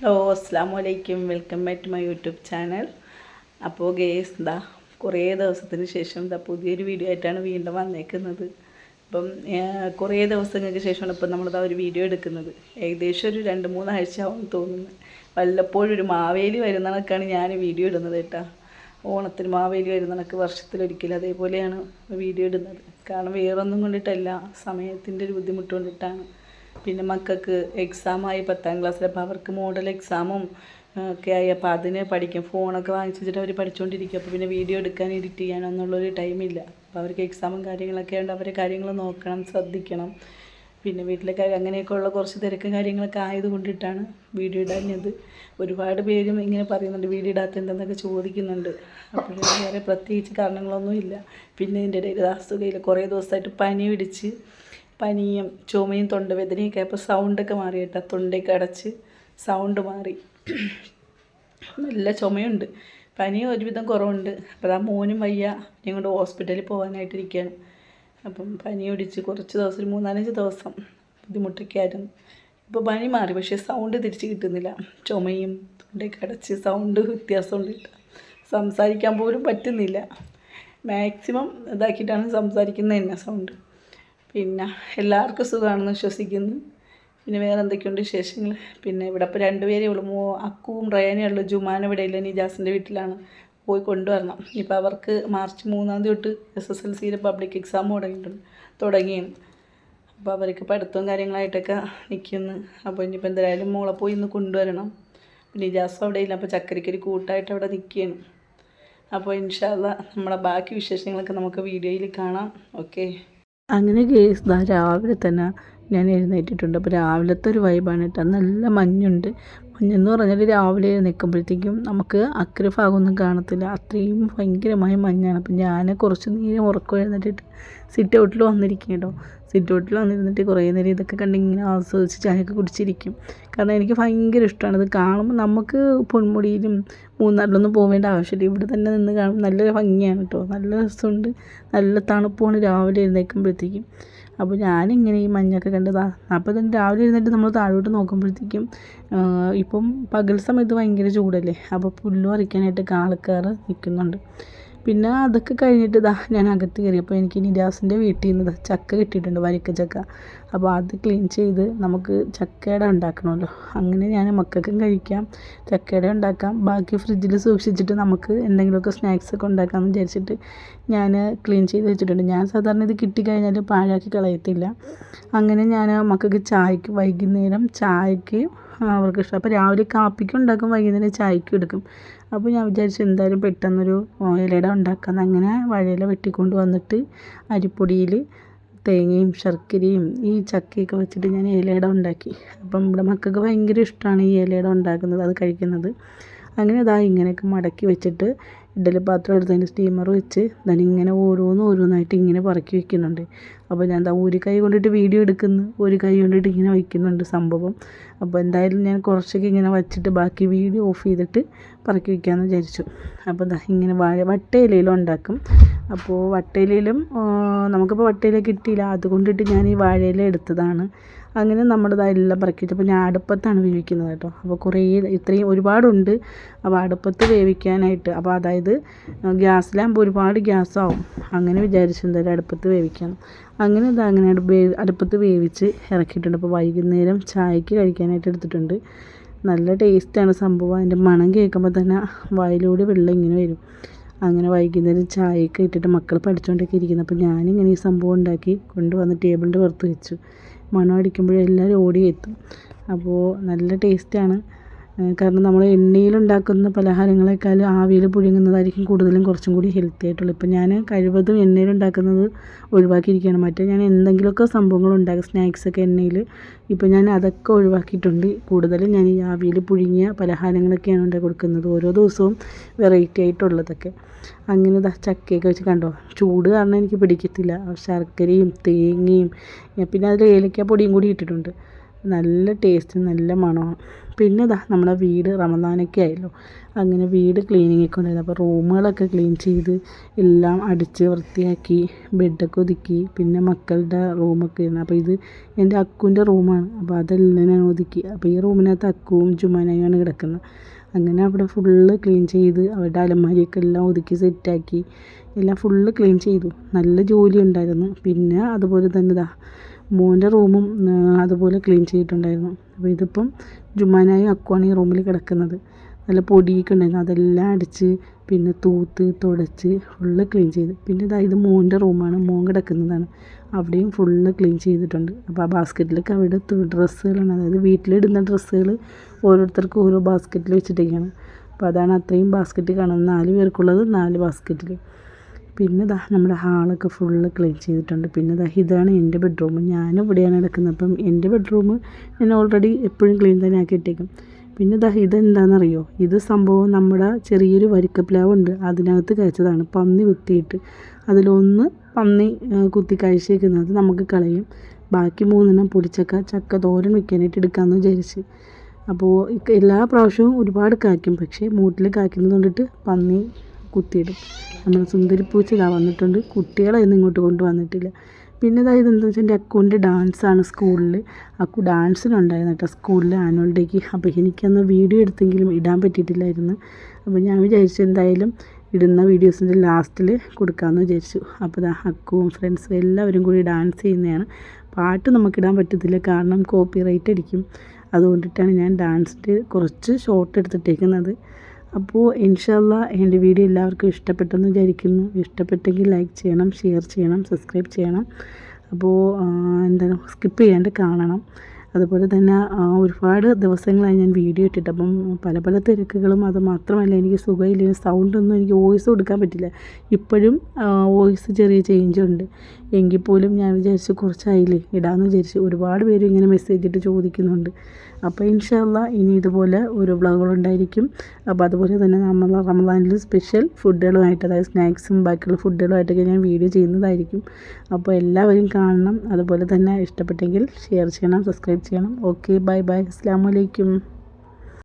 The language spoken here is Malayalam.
ഹലോ അസ്സാം വലൈക്കും welcome back to my YouTube channel. അപ്പോൾ ഗേസ് എന്താ കുറേ ദിവസത്തിന് ശേഷം എന്താ പുതിയൊരു വീഡിയോ ആയിട്ടാണ് വീണ്ടും വന്നേക്കുന്നത്. അപ്പം കുറേ ദിവസങ്ങൾക്ക് ശേഷമാണ് ഇപ്പം നമ്മളിതാ ഒരു വീഡിയോ എടുക്കുന്നത്. ഏകദേശം ഒരു രണ്ട് മൂന്നാഴ്ച ആവും തോന്നുന്നു. വല്ലപ്പോഴും ഒരു മാവേലി വരുന്ന കണക്കാണ് ഞാൻ വീഡിയോ ഇടുന്നത് കേട്ടോ. ഓണത്തിന് മാവേലി വരുന്ന കണക്ക് വർഷത്തിലൊരിക്കൽ അതേപോലെയാണ് വീഡിയോ ഇടുന്നത്. കാരണം വേറൊന്നും കൊണ്ടിട്ടല്ല സമയത്തിന്റെ ഒരു ബുദ്ധിമുട്ട് കൊണ്ടിട്ടാണ്. പിന്നെ മക്കൾക്ക് എക്സാമായി പത്താം ക്ലാസ്സിൽ അപ്പോൾ അവർക്ക് മോഡൽ എക്സാമും ഒക്കെ ആയി. അപ്പോൾ അതിന് പഠിക്കും. ഫോണൊക്കെ വാങ്ങിച്ച് വെച്ചിട്ട് അവർ പഠിച്ചുകൊണ്ടിരിക്കും അപ്പോൾ പിന്നെ വീഡിയോ എടുക്കാൻ എഡിറ്റ് ചെയ്യാനോ ചെയ്യാനൊന്നുള്ളൊരു ടൈമില്ല അപ്പോൾ അവർക്ക് എക്സാമും കാര്യങ്ങളൊക്കെ ഉണ്ട് അവരെ കാര്യങ്ങൾ നോക്കണം ശ്രദ്ധിക്കണം. പിന്നെ വീട്ടിലൊക്കെ അങ്ങനെയൊക്കെ ഉള്ള കുറച്ച് തിരക്കും കാര്യങ്ങളൊക്കെ ആയതുകൊണ്ടിട്ടാണ് വീഡിയോ ഇടാഞ്ഞത്. ഒരുപാട് പേരും ഇങ്ങനെ പറയുന്നുണ്ട് വീഡിയോ ഇടാത്ത എന്തെന്നൊക്കെ ചോദിക്കുന്നുണ്ട്. അപ്പോൾ വേറെ പ്രത്യേകിച്ച് കാരണങ്ങളൊന്നുമില്ല പിന്നെ എന്റെ ഇടയിൽ അസുഖയിൽ കുറേ ദിവസമായിട്ട് പനി പിടിച്ച് പനിയും ചുമയും തൊണ്ടവേദനയൊക്കെ അപ്പോൾ സൗണ്ടൊക്കെ മാറി കേട്ടോ. തൊണ്ടയൊക്കെ അടച്ച് സൗണ്ട് മാറി. നല്ല ചുമയുണ്ട്. പനി ഒരുവിധം കുറവുണ്ട്. അപ്പോൾ ആ മോനും വയ്യ. ഞങ്ങളുടെ ഹോസ്പിറ്റലിൽ പോകാനായിട്ടിരിക്കുകയാണ് അപ്പം പനി പിടിച്ച് കുറച്ച് ദിവസം ഒരു മൂന്നാലഞ്ച് ദിവസം ബുദ്ധിമുട്ടൊക്കെ ആയിരുന്നു ഇപ്പോൾ പനി മാറി പക്ഷേ സൗണ്ട് തിരിച്ച് കിട്ടുന്നില്ല. ചുമയും തൊണ്ടയൊക്കെ അടച്ച് സൗണ്ട് വ്യത്യാസമുണ്ട് സംസാരിക്കാൻ പോലും പറ്റുന്നില്ല. മാക്സിമം ഇതാക്കിയിട്ടാണ് സംസാരിക്കുന്നത് തന്നെ സൗണ്ട് പിന്നെ എല്ലാവർക്കും സുഖമാണെന്ന് വിശ്വസിക്കുന്നു. പിന്നെ വേറെ എന്തൊക്കെയുണ്ട് വിശേഷങ്ങൾ? പിന്നെ ഇവിടെ ഇപ്പോൾ രണ്ടുപേരേ ഉള്ളൂ. മോ അക്കുവും റയാനേ ഉള്ളൂ. ജുമാൻ ഇവിടെ ഇല്ല. നിജാസിന്റെ വീട്ടിലാണ്. പോയി കൊണ്ടുവരണം. ഇപ്പോൾ അവർക്ക് മാർച്ച് മൂന്നാം തീയതി തൊട്ട് എസ് എസ് എൽ സിയിലെ പബ്ലിക് എക്സാം തുടങ്ങിയിട്ടുണ്ട്. തുടങ്ങിയാണ് അപ്പോൾ അവർക്ക് പഠിത്തവും കാര്യങ്ങളായിട്ടൊക്കെ നിൽക്കുന്നു. അപ്പോൾ ഇനിയിപ്പോൾ എന്തായാലും മോളെ പോയി ഇന്ന് കൊണ്ടുവരണം. നിജാസും അവിടെ ഇല്ല. അപ്പോൾ ചക്കരക്കൊരു കൂട്ടായിട്ട് അവിടെ നിൽക്കുകയാണ്. അപ്പോൾ ഇൻഷാല്ല നമ്മളെ ബാക്കി വിശേഷങ്ങളൊക്കെ നമുക്ക് വീഡിയോയിൽ കാണാം. ഓക്കെ. അങ്ങനെ കേസ് ദാ രാവിലെ തന്നെ ഞാൻ എഴുന്നേറ്റിട്ടുണ്ട്. അപ്പോൾ രാവിലത്തെ ഒരു വൈബാണ് കേട്ടോ. നല്ല മഞ്ഞുണ്ട്. മഞ്ഞെന്ന് പറഞ്ഞാൽ രാവിലെ നിൽക്കുമ്പോഴത്തേക്കും നമുക്ക് അക്രഫാകൊന്നും കാണത്തില്ല. അത്രയും ഭയങ്കരമായ മഞ്ഞാണ്. അപ്പം ഞാൻ കുറച്ച് നേരം ഉറക്കം എഴുന്നേറ്റിട്ട് സിറ്റ് ഔട്ടിൽ വന്നിരിക്കും കേട്ടോ. സിറ്റ് ഔട്ടിൽ വന്നിരുന്നിട്ട് കുറേ നേരം ഇതൊക്കെ കണ്ട് ഇങ്ങനെ ആസ്വദിച്ച് ചായയൊക്കെ കുടിച്ചിരിക്കും. കാരണം എനിക്ക് ഭയങ്കര ഇഷ്ടമാണ്. ഇത് കാണുമ്പോൾ നമുക്ക് പൊന്മുടിയിലും മൂന്നാറിലൊന്നും പോകേണ്ട ആവശ്യമില്ല. ഇവിടെ തന്നെ നിന്ന് കാണുമ്പോൾ നല്ലൊരു ഭംഗിയാണ് കേട്ടോ നല്ല രസമുണ്ട്. നല്ല തണുപ്പാണ്. രാവിലെ എഴുന്നേൽക്കുമ്പോഴത്തേക്കും. അപ്പോൾ ഞാനിങ്ങനെ ഈ മഞ്ഞൊക്കെ കണ്ടതാ അപ്പോൾ തന്നെ രാവിലെ എഴുന്നേറ്റ് നമ്മൾ താഴോട്ട് നോക്കുമ്പോഴത്തേക്കും ഇപ്പം പകൽ സമയത്ത് ഭയങ്കര ചൂടല്ലേ? അപ്പോൾ പുല്ല് പറിക്കാനായിട്ട് ആൾക്കാർ നിൽക്കുന്നുണ്ട് പിന്നെ അതൊക്കെ കഴിഞ്ഞിട്ട് ഇതാ ഞാൻ അകത്ത് കയറിയപ്പോൾ എനിക്ക് നിരാസിന്റെ വീട്ടിൽ നിന്ന് ചക്ക കിട്ടിയിട്ടുണ്ട് വരിക്ക ചക്ക. അപ്പോൾ അത് ക്ലീൻ ചെയ്ത് നമുക്ക് ചക്കയുടെ ഉണ്ടാക്കണമല്ലോ. അങ്ങനെ ഞാൻ മക്കൾക്കും കഴിക്കാം ചക്കയുടെ ഉണ്ടാക്കാം. ബാക്കി ഫ്രിഡ്ജിൽ സൂക്ഷിച്ചിട്ട് നമുക്ക് എന്തെങ്കിലുമൊക്കെ സ്നാക്സ് ഒക്കെ ഉണ്ടാക്കാമെന്ന് വിചാരിച്ചിട്ട് ഞാൻ ക്ലീൻ ചെയ്ത് വെച്ചിട്ടുണ്ട്. ഞാൻ സാധാരണ ഇത് കിട്ടിക്കഴിഞ്ഞാൽ പാഴാക്കി കളയത്തില്ല. അങ്ങനെ ഞാൻ മക്കൾക്ക് ചായക്ക് വൈകുന്നേരം ചായക്ക് അവർക്ക് ഇഷ്ടം. അപ്പോൾ രാവിലെ കാപ്പിക്കും ഉണ്ടാക്കും വൈകുന്നേരം ചായക്കും എടുക്കും. അപ്പോൾ ഞാൻ വിചാരിച്ചു എന്തായാലും പെട്ടെന്നൊരു ഇലയുടെ ഉണ്ടാക്കാമെന്ന് അങ്ങനെ വഴിയില വെട്ടിക്കൊണ്ട് വന്നിട്ട് അരിപ്പൊടിയിൽ തേങ്ങയും ശർക്കരയും ഈ ചക്കയൊക്കെ വെച്ചിട്ട് ഞാൻ ഇലയുടെ ഉണ്ടാക്കി. അപ്പം ഇവിടെ മക്കൾക്ക് ഭയങ്കര ഇഷ്ടമാണ് ഈ ഇലയുടെ ഉണ്ടാക്കുന്നത് അത് കഴിക്കുന്നത്. അങ്ങനെ ഇതാ ഇങ്ങനെയൊക്കെ മടക്കി വെച്ചിട്ട് ഇഡ്ഡലി പാത്രം എടുത്തതിന് സ്റ്റീമർ വെച്ച് ഞാൻ ഇങ്ങനെ ഓരോന്ന് ഓരോന്നായിട്ട് ഇങ്ങനെ പറക്കി വെക്കുന്നുണ്ട്. അപ്പോൾ ഞാൻ എന്താ ഒരു കൈ കൊണ്ടിട്ട് വീഡിയോ എടുക്കുന്നു. ഒരു കൈ കൊണ്ടിട്ട് ഇങ്ങനെ വയ്ക്കുന്നുണ്ട് സംഭവം. അപ്പോൾ എന്തായാലും ഞാൻ കുറച്ചൊക്കെ ഇങ്ങനെ വച്ചിട്ട് ബാക്കി വീഡിയോ ഓഫ് ചെയ്തിട്ട് പറക്കി വയ്ക്കാമെന്ന് വിചാരിച്ചു. അപ്പോൾ എന്താ ഇങ്ങനെ വാഴ വട്ടയിലയിലും ഉണ്ടാക്കും. അപ്പോൾ വട്ടയിലയിലും ആ, നമുക്കിപ്പോൾ വട്ടയില കിട്ടിയില്ല. അതുകൊണ്ടിട്ട് ഞാൻ ഈ വാഴയില എടുത്തതാണ്. അങ്ങനെ നമ്മുടെ എല്ലാം പറക്കിയിട്ട് അപ്പോൾ ഞാൻ അടുപ്പത്താണ് വേവിക്കുന്നത് കേട്ടോ. അപ്പോൾ കുറേ ഇത്രയും ഒരുപാടുണ്ട്. അപ്പോൾ അടുപ്പത്ത് വേവിക്കാനായിട്ട് അപ്പോൾ അതായത് ഗ്യാസിലാകുമ്പോൾ ഒരുപാട് ഗ്യാസാവും. അങ്ങനെ വിചാരിച്ചു എന്തായാലും അടുപ്പത്ത് വേവിക്കണം അങ്ങനെ ഇത് അങ്ങനെ അടുപ്പത്ത് വേവിച്ച് ഇറക്കിയിട്ടുണ്ട്. അപ്പോൾ വൈകുന്നേരം ചായക്ക് കഴിക്കാനായിട്ട് എടുത്തിട്ടുണ്ട്. നല്ല ടേസ്റ്റാണ് സംഭവം. അതിന്റെ മണം കേൾക്കുമ്പോൾ തന്നെ വായിലൂടെ വെള്ളം ഇങ്ങനെ വരും. അങ്ങനെ വൈകുന്നേരം ചായയൊക്കെ ഇട്ടിട്ട് മക്കൾ പഠിച്ചുകൊണ്ടൊക്കെ ഇരിക്കുന്നു. അപ്പോൾ ഞാനിങ്ങനെ ഈ സംഭവം ഉണ്ടാക്കി കൊണ്ടുവന്ന് ടേബിളിന്റെ പുറത്ത് വെച്ചു. മണം അടിക്കുമ്പോഴെല്ലാവരും ഓടി എത്തും. അപ്പോൾ നല്ല ടേസ്റ്റാണ്. കാരണം നമ്മൾ എണ്ണയിലുണ്ടാക്കുന്ന പലഹാരങ്ങളെക്കാളും ആവിയിൽ പുഴുങ്ങുന്നതായിരിക്കും കൂടുതലും കുറച്ചും കൂടി ഹെൽത്തി ആയിട്ടുള്ളത്. ഇപ്പം ഞാൻ കഴിവതും എണ്ണയിലുണ്ടാക്കുന്നത് ഒഴിവാക്കിയിരിക്കുകയാണ്. മറ്റേ ഞാൻ എന്തെങ്കിലുമൊക്കെ സംഭവങ്ങൾ ഉണ്ടാക്കും സ്നാക്സൊക്കെ എണ്ണയിൽ. ഇപ്പം ഞാൻ അതൊക്കെ ഒഴിവാക്കിയിട്ടുണ്ട്. കൂടുതലും ഞാൻ ഈ ആവിയിൽ പുഴുങ്ങിയ പലഹാരങ്ങളൊക്കെയാണ് ഉണ്ടാക്കി കൊടുക്കുന്നത്. ഓരോ ദിവസവും വെറൈറ്റി ആയിട്ടുള്ളതൊക്കെ. അങ്ങനെ ചക്കയൊക്കെ വെച്ച് കണ്ടോ? ചൂട് കാരണം എനിക്ക് പിടിക്കത്തില്ല. ശർക്കരയും തേങ്ങയും പിന്നെ അതിൽ ഏലക്കാപ്പൊടിയും പൊടിയും കൂടി ഇട്ടിട്ടുണ്ട്. നല്ല ടേസ്റ്റ് നല്ല മണമാണ് പിന്നെ ഇതാ നമ്മുടെ വീട് റമദാനൊക്കെ ആയല്ലോ. അങ്ങനെ വീട് ക്ലീനിങ് ഒക്കെ ഉണ്ടായിരുന്നു. അപ്പോൾ റൂമുകളൊക്കെ ക്ലീൻ ചെയ്ത് എല്ലാം അടിച്ച് വൃത്തിയാക്കി ബെഡൊക്കെ ഒതുക്കി പിന്നെ മക്കളുടെ റൂമൊക്കെ ആയിരുന്നു. അപ്പോൾ ഇത് എന്റെ അക്കുവിന്റെ റൂമാണ് അപ്പോൾ അതെല്ലാം ഞാൻ ഒതുക്കി. അപ്പോൾ ഈ റൂമിനകത്ത് അക്കുവും ജുമാനയുമാണ് കിടക്കുന്നത്. അങ്ങനെ അവിടെ ഫുള്ള് ക്ലീൻ ചെയ്ത് അവരുടെ അലമാരിയൊക്കെ എല്ലാം ഒതുക്കി സെറ്റാക്കി എല്ലാം ഫുള്ള് ക്ലീൻ ചെയ്തു. നല്ല ജോലി ഉണ്ടായിരുന്നു. പിന്നെ അതുപോലെ തന്നെ ഇതാ മോന്റെ റൂമും അതുപോലെ ക്ലീൻ ചെയ്തിട്ടുണ്ടായിരുന്നു. അപ്പോൾ ഇതിപ്പം ജുമാനായും അക്കുവാണ് ഈ റൂമിൽ കിടക്കുന്നത്. നല്ല പൊടിയൊക്കെ ഉണ്ടായിരുന്നു. അതെല്ലാം അടിച്ച് പിന്നെ തൂത്ത് തുടച്ച് ഫുള്ള് ക്ലീൻ ചെയ്ത്. പിന്നെ ഇതാ ഇത് മോന്റെ റൂമാണ്. മോൻ കിടക്കുന്നതാണ്. അവിടെയും ഫുള്ള് ക്ലീൻ ചെയ്തിട്ടുണ്ട്. അപ്പോൾ ആ ബാസ്ക്കറ്റിലൊക്കെ അവിടെ ഡ്രസ്സുകളാണ്. അതായത് വീട്ടിലിടുന്ന ഡ്രസ്സുകൾ ഓരോരുത്തർക്കും ഓരോ ബാസ്ക്കറ്റിൽ വെച്ചിട്ടൊക്കെയാണ്. അപ്പോൾ അതാണ് അത്രയും ബാസ്ക്കറ്റ് കാണുന്നത്. നാല് പേർക്കുള്ളത് നാല് ബാസ്ക്കറ്റിൽ. പിന്നെ ദാ നമ്മുടെ ഹാളൊക്കെ ഫുള്ള് ക്ലീൻ ചെയ്തിട്ടുണ്ട്. പിന്നെ ദാ ഇതാണ് എന്റെ ബെഡ്റൂം ഞാനും ഇവിടെയാണ് കിടക്കുന്നത്. അപ്പം എന്റെ ബെഡ്റൂം ഞാൻ ഓൾറെഡി എപ്പോഴും ക്ലീൻ തന്നെ ആക്കി ഇട്ടേക്കും. പിന്നെ ദാ ഇതെന്താണെന്നറിയോ ഇത് സംഭവം നമ്മുടെ ചെറിയൊരു വരിക്കപ്ലാവുണ്ട് അതിനകത്ത് കഴിച്ചതാണ് പന്നി കുത്തിയിട്ട്. അതിലൊന്ന് പന്നി കുത്തി കഴിച്ചേക്കുന്നത് നമുക്ക് കളയും. ബാക്കി മൂന്നെണ്ണം പൊടിച്ചക്ക ചക്ക തോരൻ വെക്കാനായിട്ട് എടുക്കാമെന്ന് വിചാരിച്ച്. അപ്പോൾ എല്ലാ പ്രാവശ്യവും ഒരുപാട് കായ്ക്കും. പക്ഷേ മൂട്ടിൽ കായ്ക്കുന്നത് കൊണ്ടിട്ട് പന്നി കുത്തിയിടും. നമ്മൾ സുന്ദരിപ്പൂച്ച ഇതാ വന്നിട്ടുണ്ട്. കുട്ടികളെ ഇങ്ങോട്ട് കൊണ്ടുവന്നിട്ടില്ല. പിന്നെ ഇതായത് എന്താണെന്ന് വെച്ചാൽ എന്റെ അക്കുവിന്റെ ഡാൻസാണ് സ്കൂളിൽ അക്കു ഡാൻസിനുണ്ടായിരുന്നു കേട്ടോ സ്കൂളിൽ ആനുവൽ ഡേക്ക് അപ്പോൾ എനിക്കന്ന് വീഡിയോ എടുത്തെങ്കിലും ഇടാൻ പറ്റിയിട്ടില്ലായിരുന്നു. അപ്പോൾ ഞാൻ വിചാരിച്ചു എന്തായാലും ഇടുന്ന വീഡിയോസിന്റെ ലാസ്റ്റിൽ കൊടുക്കാമെന്ന് വിചാരിച്ചു. അപ്പോൾ ഇതാ അക്കുവും ഫ്രണ്ട്സും എല്ലാവരും കൂടി ഡാൻസ് ചെയ്യുന്നതാണ്. പാട്ട് നമുക്കിടാൻ പറ്റത്തില്ല. കാരണം കോപ്പി റൈറ്റ് അടിക്കും. അതുകൊണ്ടിട്ടാണ് ഞാൻ ഡാൻസിന്റെ കുറച്ച് ഷോർട്ട് എടുത്തിട്ടേക്കുന്നത്. അപ്പോൾ ഇൻഷല്ല എന്റെ വീഡിയോ എല്ലാവർക്കും ഇഷ്ടപ്പെട്ടെന്ന് വിചാരിക്കുന്നു. ഇഷ്ടപ്പെട്ടെങ്കിൽ ലൈക്ക് ചെയ്യണം ഷെയർ ചെയ്യണം സബ്സ്ക്രൈബ് ചെയ്യണം. അപ്പോൾ എന്താണ് സ്കിപ്പ് ചെയ്യാണ്ട് കാണണം. അതുപോലെ തന്നെ ഒരുപാട് ദിവസങ്ങളായി ഞാൻ വീഡിയോ ഇട്ടിട്ട് അപ്പം പല പല തിരക്കുകളും അത് മാത്രമല്ല എനിക്ക് സുഖമില്ല സൗണ്ടൊന്നും എനിക്ക് വോയിസ് കൊടുക്കാൻ പറ്റില്ല. ഇപ്പോഴും വോയിസ് ചെറിയ ചേഞ്ച് ഉണ്ട്. എങ്കിൽ പോലും ഞാൻ വിചാരിച്ചു കുറച്ചായില്ലേ ഇടാമെന്ന് വിചാരിച്ചു. ഒരുപാട് പേര് ഇങ്ങനെ മെസ്സേജ് ഇട്ട് ചോദിക്കുന്നുണ്ട്. അപ്പോൾ ഇൻഷാല്ല ഇനി ഇതുപോലെ ഒരു വ്ളോഗുകളുണ്ടായിരിക്കും അപ്പോൾ അതുപോലെ തന്നെ നമ്മൾ റമദാനിൽ സ്പെഷ്യൽ ഫുഡുകളുമായിട്ട് അതായത് സ്നാക്സും ബാക്കിയുള്ള ഫുഡുകളുമായിട്ടൊക്കെ ഞാൻ വീഡിയോ ചെയ്യുന്നതായിരിക്കും. അപ്പോൾ എല്ലാവരും കാണണം. അതുപോലെ തന്നെ ഇഷ്ടപ്പെട്ടെങ്കിൽ ഷെയർ ചെയ്യണം സബ്സ്ക്രൈബ് ചെയ്യണം ഓക്കെ ബൈ ബൈ അസ്സാം വലൈക്കും